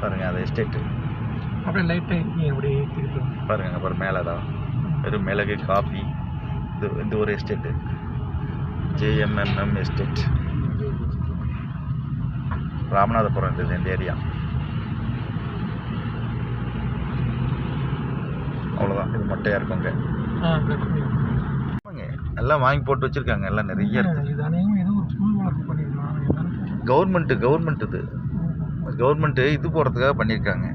பாருங்க அது எஸ்டேட்டு அப்படியே லைட்டாக இருக்கீங்க அப்படியே திருப்பி பாருங்க அப்புறம் மேலே தான். வெறும் மிளகு காஃபி இது இந்த ஒரு எஸ்டேட்டு ஜேஎம்எம்எம் எஸ்டேட் ராமநாதபுரம் இது இந்த ஏரியா அவ்வளோதான் இது மொட்டையாக இருக்குங்க ஆமாங்க எல்லாம் வாங்கி போட்டு வச்சுருக்காங்க எல்லாம் நிறைய இருக்குது கவர்மெண்ட்டு கவர்மெண்ட் இது. கவர்மெண்ட்டு இது போடுறதுக்காக பண்ணியிருக்காங்க.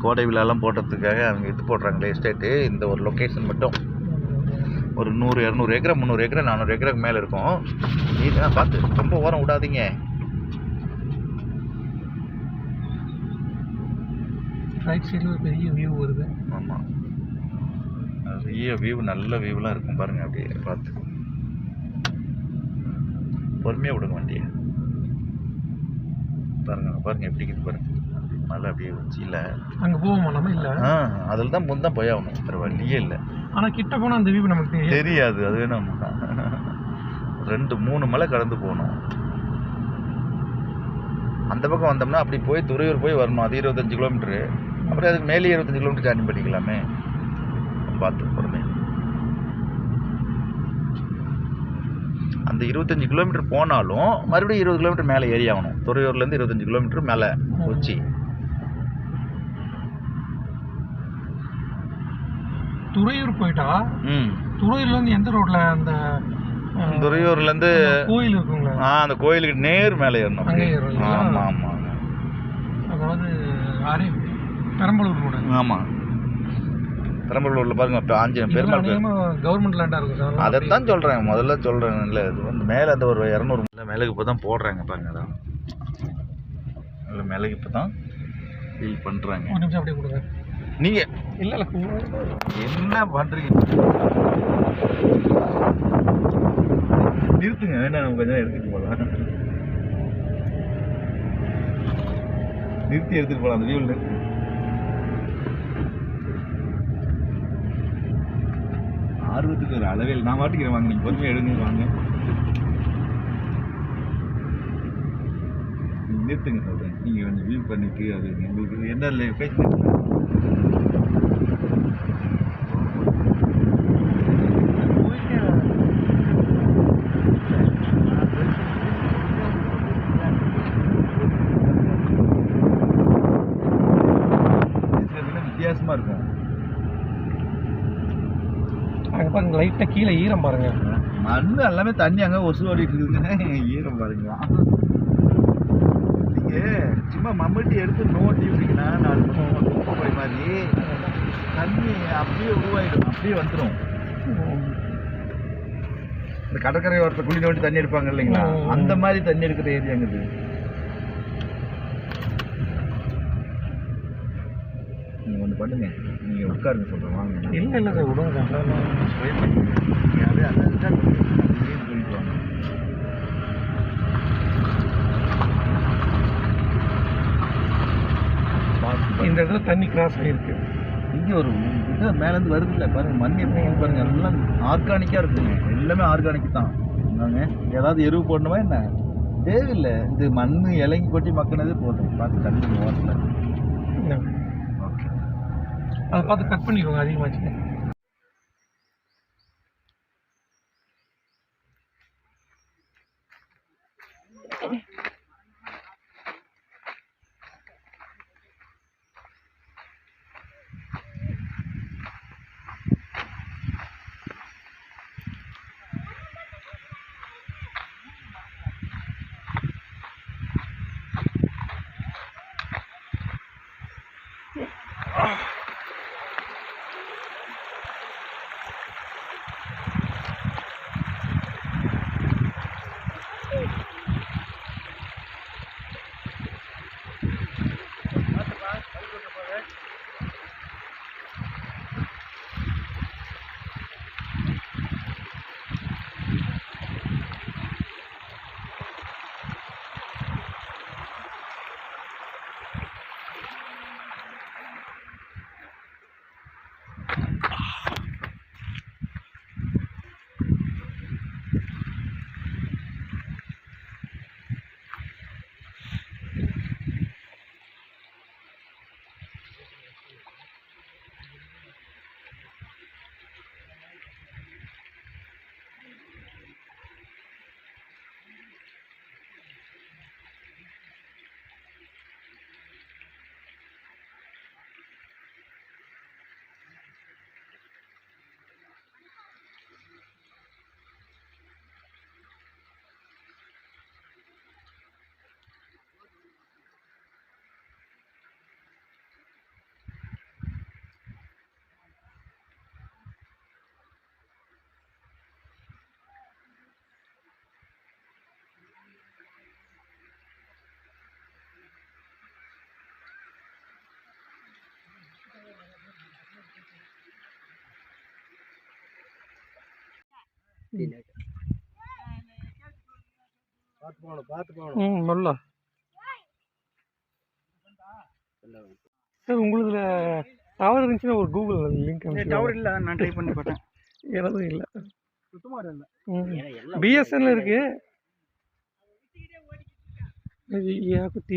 கோடை விழாலாம் போடுறதுக்காக அவங்க இது போடுறாங்களே எஸ்டேட்டு. இந்த ஒரு லொக்கேஷன் மட்டும். ஒரு நூறு இரநூறு ஏக்கரா முந்நூறு ஏக்கரா நானூறு ஏக்கராக்கு மேலே இருக்கும். நீதான் பார்த்து ரொம்ப ஓரம் விடாதீங்க. ரைட் சைடில் ஒரு பெரிய வியூ வருது. ஆமாம் நிறைய வியூ நல்ல வியூலாம் இருக்கும் பாருங்க அப்படியே பார்த்து. பொறுமையாக விடுங்க வண்டியை. பாருங்க பாருங்க எப்படி இருக்குது பாருங்க. மழை அப்படியே உச்சியில் அங்கே போவோமா நம்ம? இல்லை. ஆ அதில் தான் முன் தான் போய் ஆகணும் வேறு வழியே இல்லை. ஆனால் கிட்ட போனால் அந்த வியூ நமக்கு தெரியாது. அது வேணும். ரெண்டு மூணு மலை கடந்து போகணும். அந்த பக்கம் வந்தோம்னா அப்படி போய் துறையூர் போய் வரணும் அது இருபத்தஞ்சு கிலோமீட்ரு அப்புறம் அதுக்கு மேலே இருபத்தஞ்சு கிலோமீட்டர் ஜாயின் பண்ணிக்கலாமே. பார்த்து பொறுமை அந்த இருபத்தஞ்சு கிலோமீட்டர் போனாலும் மறுபடியும் இருபது கிலோமீட்டர் மேலே ஏறி ஆகணும். துறையூர்லேருந்து இருபத்தஞ்சு கிலோமீட்டர் மேலே உச்சி துறையூர் போயிட்டா? ம். துறையூர்லேருந்து எந்த ரோட்டில் அந்த துறையூர்லேருந்து கோயில் இருக்குங்களா ஆ அந்த கோயிலுக்கு நேர் மேலே ஏறணும்? ஆமாம் ஆமாம். அதாவது அரே பெரம்பலூர் ரோடு. ஆமாம். பெரம்பலூரில் பாருங்க இப்போ ஆஞ்சநேயர் பெருமாள். கவர்மெண்ட் லேண்டாக இருக்கும் சார் அதைத்தான் சொல்கிறேன் முதல்ல சொல்கிறேன் இல்லை இது வந்து மேலே அந்த ஒரு இரநூறு இல்லை மிளகு இப்போ தான் போடுறாங்க பாருங்க அதான். இல்லை மிளகு இப்போ தான் ஃபீல் பண்ணுறாங்க ஒரு நிமிஷம் அப்படியே கொடுங்க. நீங்கள் இல்லை இல்லை என்ன பண்ணுறீங்க நிறுத்துங்க வேணா நம்ம கொஞ்சம் எடுத்துகிட்டு போகலாம் நிறுத்தி எடுத்துகிட்டு போகலாம் அந்த வியூவில் ஆர்வத்துக்கு ஒரு அளவே இல்லை. நான் மாட்டிக்கிறேன் வாங்க நீங்கள் பொறுமையாக எடுங்க வாங்க. நிறுத்துங்க சொல்கிறேன் நீங்கள் கொஞ்சம் வியூ பண்ணிட்டு அது உங்களுக்கு என்ன இல்லை பேசுங்க வித்தியாசமாக இருக்கும் அங்கே பாருங்க லைட்டாக கீழே ஈரம் பாருங்க. மண் எல்லாமே தண்ணி அங்கே ஒசு ஓடிட்டு இருக்குதுங்க ஈரம் பாருங்களா சும்மா மம்மட்டி எடுத்து நோட்டி விட்டீங்கன்னா நாலு போய் மாதிரி தண்ணி அப்படியே உருவாயிடும் அப்படியே வந்துடும் இந்த கடற்கரை ஓரத்தில் குழி நோண்டி தண்ணி எடுப்பாங்க இல்லைங்களா. அந்த மாதிரி தண்ணி எடுக்கிற ஏரியாங்க இது நீங்க ஒன்று பண்ணுங்க. நீங்க உட்காருங்க சொல்றேன். வாங்க. இல்லை இல்லை சார் விடுங்க சார் அதை வாங்க. இந்த இடத்துல தண்ணி கிராஸ் ஆகிருக்கு இங்கே ஒரு இது மேலேருந்து வருது இல்லை பாருங்க மண் எப்படி இருக்கு பாருங்க. எல்லாம் ஆர்கானிக்காக இருக்குங்க. எல்லாமே ஆர்கானிக் தான். என்னங்க ஏதாவது எருவு போடணுமா என்ன? தேவையில்லை. இது மண் இலங்கி கொட்டி மக்கினதே போதும். பார்த்து தண்ணி ஓரத்தில் அதை பார்த்து கட் பண்ணிக்கோங்க அதிகமாச்சு நல்லா சார் உங்களுக்கு டவர் இருந்துச்சுன்னா ஒரு கூகுள் லிங்க் டவர் இல்லை நான் ட்ரை பண்ணி பார்த்தேன். எனதும் இல்லை. சுத்தமாக இல்லை பிஎஸ்என்எல் இருக்கு. ஏன் குத்தி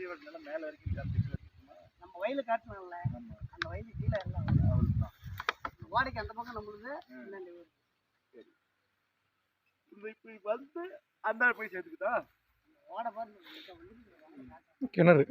மேலே வரைக்கும் நம்ம வயலு காட்டணும்ல அந்த வயலு கீழே எல்லாம் ஓடைக்கு அந்த பக்கம் நம்மளுது. இந்த இப்போ வந்து அந்த போய் சேர்த்துக்கிட்டா? ஓடை பாருங்க கிணறு